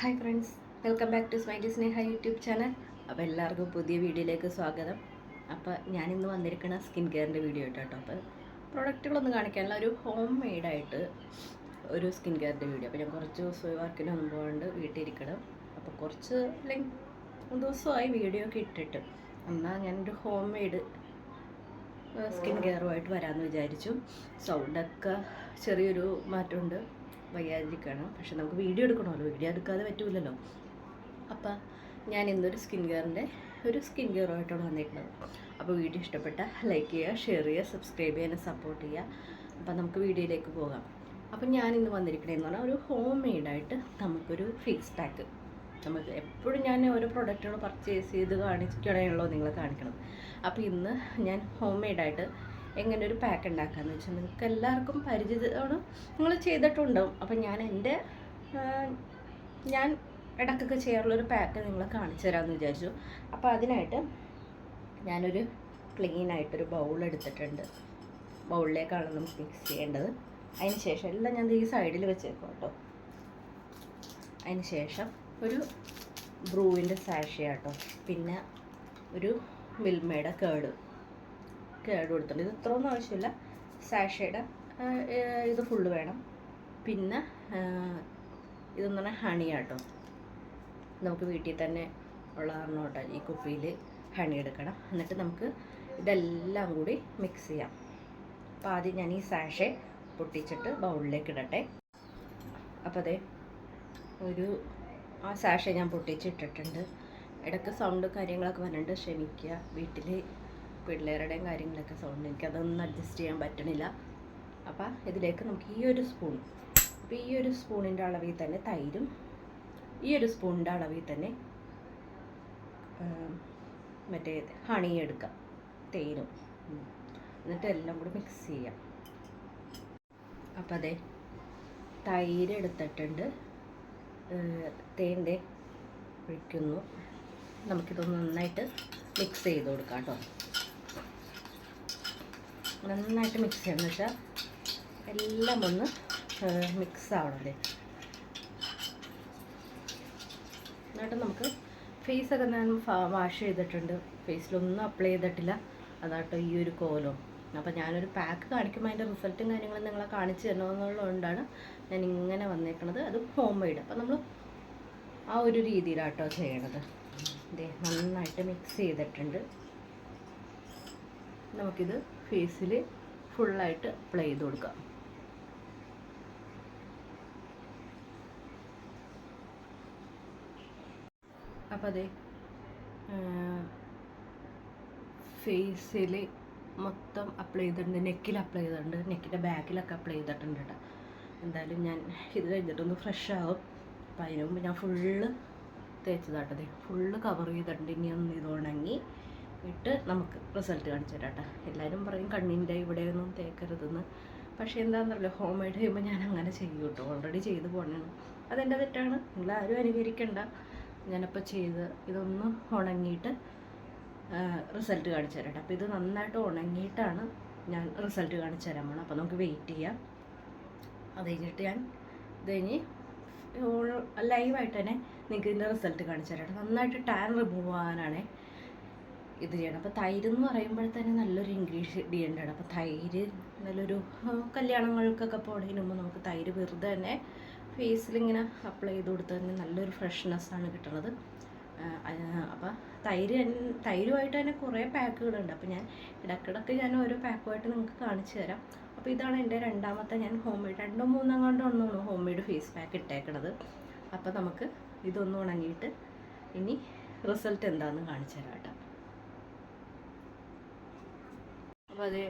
Hi friends welcome back to smiley Sneha YouTube channel. അപ്പോൾ എല്ലാവർക്കും പുതിയ വീഡിയോയിലേക്ക് സ്വാഗതം. അപ്പോൾ ഞാനിന്ന് വന്നിരിക്കുന്ന സ്കിൻ കെയറിന്റെ വീഡിയോ കേട്ടോ അപ്പോൾ പ്രൊഡക്റ്റുകളൊന്നും കാണിക്കാനുള്ള ഒരു ഹോം മെയ്ഡായിട്ട് ഒരു സ്കിൻ കെയറിന്റെ വീഡിയോ. അപ്പോൾ ഞാൻ കുറച്ച് ദിവസമായി വർക്കിനൊന്നും പോകാണ്ട് വീട്ടിലിരിക്കണം. അപ്പോൾ കുറച്ച് ലൈക്ക് ദിവസമായി വീഡിയോ ഒക്കെ ഇട്ടിട്ട് എന്നാൽ ഞാനൊരു ഹോം മെയ്ഡ് സ്കിൻ കെയറുമായിട്ട് വരാമെന്ന് വിചാരിച്ചു. സൗണ്ടൊക്കെ ചെറിയൊരു മാറ്റമുണ്ട്. വയ്യാതിരിക്കുകയാണ്. പക്ഷെ നമുക്ക് വീഡിയോ എടുക്കണമല്ലോ. വീഡിയോ എടുക്കാതെ പറ്റൂലല്ലോ. അപ്പം ഞാൻ ഇന്നൊരു സ്കിൻ കെയറിന്റെ ഒരു സ്കിൻ കെയറുമായിട്ടാണ് വന്നിരിക്കുന്നത് അപ്പോൾ വീഡിയോ ഇഷ്ടപ്പെട്ട ലൈക്ക് ചെയ്യുക ഷെയർ ചെയ്യുക സബ്സ്ക്രൈബ് ചെയ്യാൻ സപ്പോർട്ട് ചെയ്യുക. അപ്പം നമുക്ക് വീഡിയോയിലേക്ക് പോകാം. അപ്പം ഞാൻ ഇന്ന് വന്നിരിക്കണേന്ന് പറഞ്ഞാൽ ഒരു ഹോം മെയ്ഡായിട്ട് നമുക്കൊരു ഫേസ് പാക്ക്. നമുക്ക് എപ്പോഴും ഞാൻ ഓരോ പ്രൊഡക്റ്റുകൾ പർച്ചേസ് ചെയ്ത് കാണിച്ചിട്ടാണല്ലോ നിങ്ങളെ കാണിക്കണം അപ്പോൾ ഇന്ന് ഞാൻ ഹോം മെയ്ഡായിട്ട് എങ്ങനെ ഒരു പാക്ക് ഉണ്ടാക്കാമെന്ന് വെച്ചാൽ നിങ്ങൾക്ക് എല്ലാവർക്കും പരിചിതമാണ്. നിങ്ങൾ ചെയ്തിട്ടുണ്ടാവും. അപ്പം ഞാൻ എന്റെ ഞാൻ ഇടയ്ക്കൊക്കെ ചെയ്യാറുള്ളൊരു പാക്ക് നിങ്ങളെ കാണിച്ചു തരാമെന്ന് വിചാരിച്ചു. അപ്പോൾ അതിനായിട്ട് ഞാനൊരു ക്ലീൻ ആയിട്ടൊരു ബൗൾ എടുത്തിട്ടുണ്ട്. ബൗളിലേക്കാണ് നമുക്ക് മിക്സ് ചെയ്യേണ്ടത്. അതിന് ശേഷം എല്ലാം ഞാൻ ഈ സൈഡിൽ വെച്ചേക്കും കേട്ടോ. അതിന് ശേഷം ഒരു ബ്രൂവിന്റെ സാഷ കേട്ടോ പിന്നെ ഒരു മിൽമയുടെ കേട്. കേട് കൊടുത്തിട്ടുണ്ട്. ഇത് ഇത്രയൊന്നും ആവശ്യമില്ല. സാഷയുടെ ഇത് ഫുള്ള് വേണം. പിന്നെ ഇതെന്ന് പറഞ്ഞാൽ ഹണി ആട്ടോ. നമുക്ക് വീട്ടിൽ തന്നെ ഉള്ള കേട്ടോ ഈ കുപ്പിയിൽ ഹണി എടുക്കണം. എന്നിട്ട് നമുക്ക് ഇതെല്ലാം കൂടി മിക്സ് ചെയ്യാം. അപ്പോൾ ആദ്യം ഞാൻ ഈ സാഷെ പൊട്ടിച്ചിട്ട് ബൗളിലേക്ക് ഇടട്ടെ. അപ്പോൾ അതെ ഒരു ആ സാഷെ ഞാൻ പൊട്ടിച്ചിട്ടിട്ടുണ്ട്. ഇടയ്ക്ക് സൗണ്ട് കാര്യങ്ങളൊക്കെ വരുന്നുണ്ട് ക്ഷമിക്കുക വീട്ടിൽ പിള്ളേരുടെയും കാര്യങ്ങളൊക്കെ സൗണ്ട് എനിക്കതൊന്നും അഡ്ജസ്റ്റ് ചെയ്യാൻ പറ്റണില്ല. അപ്പം ഇതിലേക്ക് നമുക്ക് ഈ ഒരു സ്പൂൺ അപ്പോൾ ഈ ഒരു സ്പൂണിന്റെ അളവിൽ തന്നെ തൈരും ഈ ഒരു സ്പൂണിന്റെ അളവിൽ തന്നെ മറ്റേ ഹണി എടുക്കാം തേനും. എന്നിട്ട് എല്ലാം കൂടി മിക്സ് ചെയ്യാം. അപ്പം അതെ തൈര് എടുത്തിട്ടുണ്ട്. തേന്റെ ഒഴിക്കുന്നു. നമുക്കിതൊന്ന് നന്നായിട്ട് മിക്സ് ചെയ്ത് കൊടുക്കാം കേട്ടോ. നന്നായിട്ട് മിക്സ് ചെയ്യണം എന്ന് വെച്ചാൽ എല്ലാം ഒന്ന് മിക്സ് ആവണല്ലേ? എന്നിട്ട് നമുക്ക് ഫേസൊക്കെ ഞാൻ വാഷ് ചെയ്തിട്ടുണ്ട്. ഫേസിലൊന്നും അപ്ലൈ ചെയ്തിട്ടില്ല. അതാട്ടോ ഈ ഒരു കോലം. അപ്പോൾ ഞാനൊരു പാക്ക് കാണിക്കുമ്പോൾ അതിന്റെ റിസൾട്ടും കാര്യങ്ങളും നിങ്ങളെ കാണിച്ചു തരണമെന്നുള്ളതുകൊണ്ടാണ് ഞാൻ ഇങ്ങനെ വന്നേക്കണത്. അത് ഹോം മെയ്ഡ് അപ്പോൾ നമ്മൾ ആ ഒരു രീതിയിലാട്ടോ ചെയ്യണത്. നന്നായിട്ട് മിക്സ് ചെയ്തിട്ടുണ്ട്. നമുക്കിത് ഫേസിൽ ഫുള്ളായിട്ട് അപ്ലൈ ചെയ്ത് കൊടുക്കാം. അപ്പോൾ അതെ ഫേസിൽ മൊത്തം അപ്ലൈ ചെയ്തിട്ടുണ്ട്. നെക്കിൽ അപ്ലൈ ചെയ്തിട്ടുണ്ട്. നെക്കിന്റെ ബാക്കിലൊക്കെ അപ്ലൈ ചെയ്തിട്ടുണ്ട് കേട്ടോ എന്തായാലും ഞാൻ ഇത് കഴിഞ്ഞിട്ടൊന്ന് ഫ്രഷ് ആവും. അപ്പം അതിന് മുമ്പ് ഞാൻ ഫുള്ള് തേച്ചതാട്ടതേ ഫുള്ള് കവർ ചെയ്തിട്ടുണ്ട്. ഇനി ഒന്ന് ഇത് ഉണങ്ങി ഇട്ട് നമുക്ക് റിസൾട്ട് കാണിച്ചു തരാം കേട്ടോ എല്ലാവരും പറയും കണ്ണിന്റെ ഇവിടെയൊന്നും തേക്കരുതെന്ന്. പക്ഷേ എന്താണെന്നറിയില്ല ഹോം മെയ്ഡ് ചെയ്യുമ്പോൾ ഞാൻ അങ്ങനെ ചെയ്യും കേട്ടോ. ഓൾറെഡി ചെയ്ത് പോകണതാണ് അതെന്റെ തെറ്റാണ്. നിങ്ങളാരും അനുകരിക്കണ്ട. ഞാനപ്പോൾ ചെയ്ത് ഇതൊന്ന് ഉണങ്ങിയിട്ട് റിസൾട്ട് കാണിച്ചു തരാം അപ്പോൾ ഇത് നന്നായിട്ട് ഉണങ്ങിയിട്ടാണ് ഞാൻ റിസൾട്ട് കാണിച്ചു തരാൻ പോകണം അപ്പോൾ നമുക്ക് വെയിറ്റ് ചെയ്യാം. അത് കഴിഞ്ഞിട്ട് ഞാൻ ഇത് കഴിഞ്ഞ് ലൈവായിട്ട് തന്നെ നിങ്ങൾക്ക് ഇതിന്റെ റിസൾട്ട് കാണിച്ചു തരാം നന്നായിട്ട് ടാൻ റിമൂവ് ആവാനാണ്. ഇത് ചെയ്യണം. അപ്പോൾ തൈര് എന്ന് പറയുമ്പോൾ തന്നെ നല്ലൊരു ഇൻഗ്രീഡിയന്റ് ആണ്. അപ്പോൾ തൈര് നല്ലൊരു കല്യാണങ്ങൾക്കൊക്കെ പോണതിന് മുമ്പ് നമുക്ക് തൈര് വെറുതെ തന്നെ ഫേസിൽ ഇങ്ങനെ അപ്ലൈ ചെയ്ത് കൊടുത്ത് തന്നെ നല്ലൊരു ഫ്രഷ്നെസ്സാണ് കിട്ടുന്നത് അപ്പോൾ തൈര് തൈരുമായിട്ട് തന്നെ കുറേ പാക്കുകളുണ്ട് അപ്പോൾ ഞാൻ ഇടക്കിടക്ക് ഞാൻ ഓരോ പാക്കുമായിട്ട് നിങ്ങൾക്ക് കാണിച്ചു തരാം. അപ്പോൾ ഇതാണ് എന്റെ രണ്ടാമത്തെ ഞാൻ ഹോം മെയ്ഡ് രണ്ടോ മൂന്നോ കണ്ടോ ഒന്നാണ് ഹോം മെയ്ഡ് ഫേസ് പാക്ക് ഇട്ടേക്കണത്. അപ്പോൾ നമുക്ക് ഇതൊന്ന് ഉണങ്ങിയിട്ട് ഇനി റിസൾട്ട് എന്താണെന്ന് കാണിച്ചു തരാം കേട്ടോ. അത്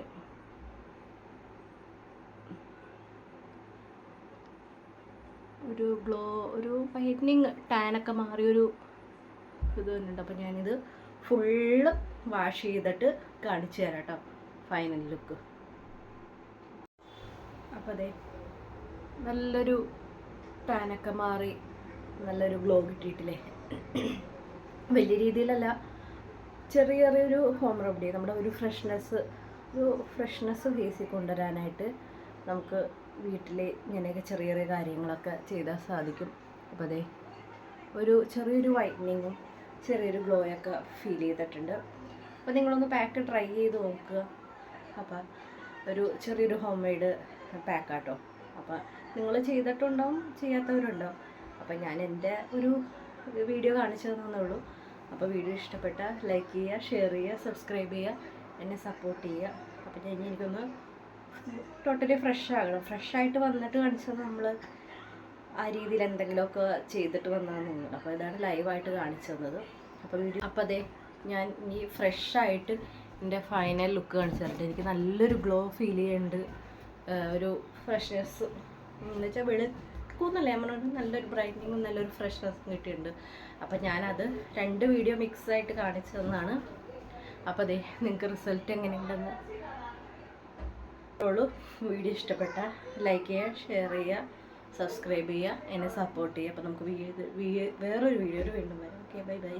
ഒരു ഗ്ലോ ഒരു വൈറ്റനിങ് ടാനൊക്കെ മാറിയൊരു ഇത് തന്നെയുണ്ട് അപ്പം ഞാനിത് ഫുള്ള് വാഷ് ചെയ്തിട്ട് കാണിച്ചു തരാം കേട്ടോ ഫൈനൽ ലുക്ക്. അപ്പം അതെ നല്ലൊരു ടാനൊക്കെ മാറി നല്ലൊരു ഗ്ലോ കിട്ടിയിട്ടില്ലേ? വലിയ രീതിയിലല്ല ചെറിയ ചെറിയൊരു ഹോം റെമഡി നമ്മുടെ ഒരു ഫ്രഷ്നെസ് ഒരു ഫ്രഷ്നെസ് ഫേസിൽ കൊണ്ടുവരാനായിട്ട് നമുക്ക് വീട്ടിൽ ഇങ്ങനെയൊക്കെ ചെറിയ ചെറിയ കാര്യങ്ങളൊക്കെ ചെയ്താൽ സാധിക്കും. അപ്പോൾ അതെ ഒരു ചെറിയൊരു വൈറ്റനിങ്ങും ചെറിയൊരു ഗ്ലോയൊക്കെ ഫീൽ ചെയ്തിട്ടുണ്ട്. അപ്പോൾ നിങ്ങളൊന്ന് പാക്ക് ട്രൈ ചെയ്ത് നോക്കുക. അപ്പോൾ ഒരു ചെറിയൊരു ഹോം മെയ്ഡ് പാക്കാട്ടോ അപ്പോൾ നിങ്ങൾ ചെയ്തിട്ടുണ്ടാവും ചെയ്യാത്തവരുണ്ടാവും. അപ്പോൾ ഞാൻ എന്റെ ഒരു വീഡിയോ കാണിച്ചു തന്നുള്ളൂ അപ്പോൾ വീഡിയോ ഇഷ്ടപ്പെട്ടാൽ ലൈക്ക് ചെയ്യുക ഷെയർ ചെയ്യുക സബ്സ്ക്രൈബ് ചെയ്യുക. എന്നെ സപ്പോർട്ട് ചെയ്യുക. അപ്പോൾ ഞാൻ എനിക്കൊന്ന് ടോട്ടലി ഫ്രഷ് ആകണം. ഫ്രഷ് ആയിട്ട് വന്നിട്ട് കാണിച്ചത് നമ്മൾ ആ രീതിയിൽ എന്തെങ്കിലുമൊക്കെ ചെയ്തിട്ട് വന്നാൽ നിങ്ങൾ അപ്പോൾ ഇതാണ് ലൈവായിട്ട് കാണിച്ചു തന്നത്. അപ്പോൾ വീഡിയോ അപ്പോൾ അതെ ഞാൻ ഈ ഫ്രഷ് ആയിട്ട് എന്റെ ഫൈനൽ ലുക്ക് കാണിച്ചു തരട്ടെ. എനിക്ക് നല്ലൊരു ഗ്ലോ ഫീൽ ചെയ്യുന്നുണ്ട്. ഒരു ഫ്രഷ്നെസ് എന്ന് വെച്ചാൽ വെളുക്കുന്നല്ലേ നമ്മൾ നല്ലൊരു ബ്രൈറ്റനിങ്ങും നല്ലൊരു ഫ്രഷ്നെസ്സും കിട്ടിയിട്ടുണ്ട്. അപ്പോൾ ഞാനത് രണ്ട് വീഡിയോ മിക്സ് ആയിട്ട് കാണിച്ചു തന്നതാണ്. അപ്പോൾ അതെ നിങ്ങൾക്ക് റിസൾട്ട് എങ്ങനെയുണ്ടെന്ന്. ഉള്ളൂ. വീഡിയോ ഇഷ്ടപ്പെട്ട ലൈക്ക് ചെയ്യുക ഷെയർ ചെയ്യുക സബ്സ്ക്രൈബ് ചെയ്യുക എന്നെ സപ്പോർട്ട് ചെയ്യുക. അപ്പോൾ നമുക്ക് വീ- വീ- വേറൊരു വീഡിയോയിൽ വീണ്ടും വരാം. Okay bye bye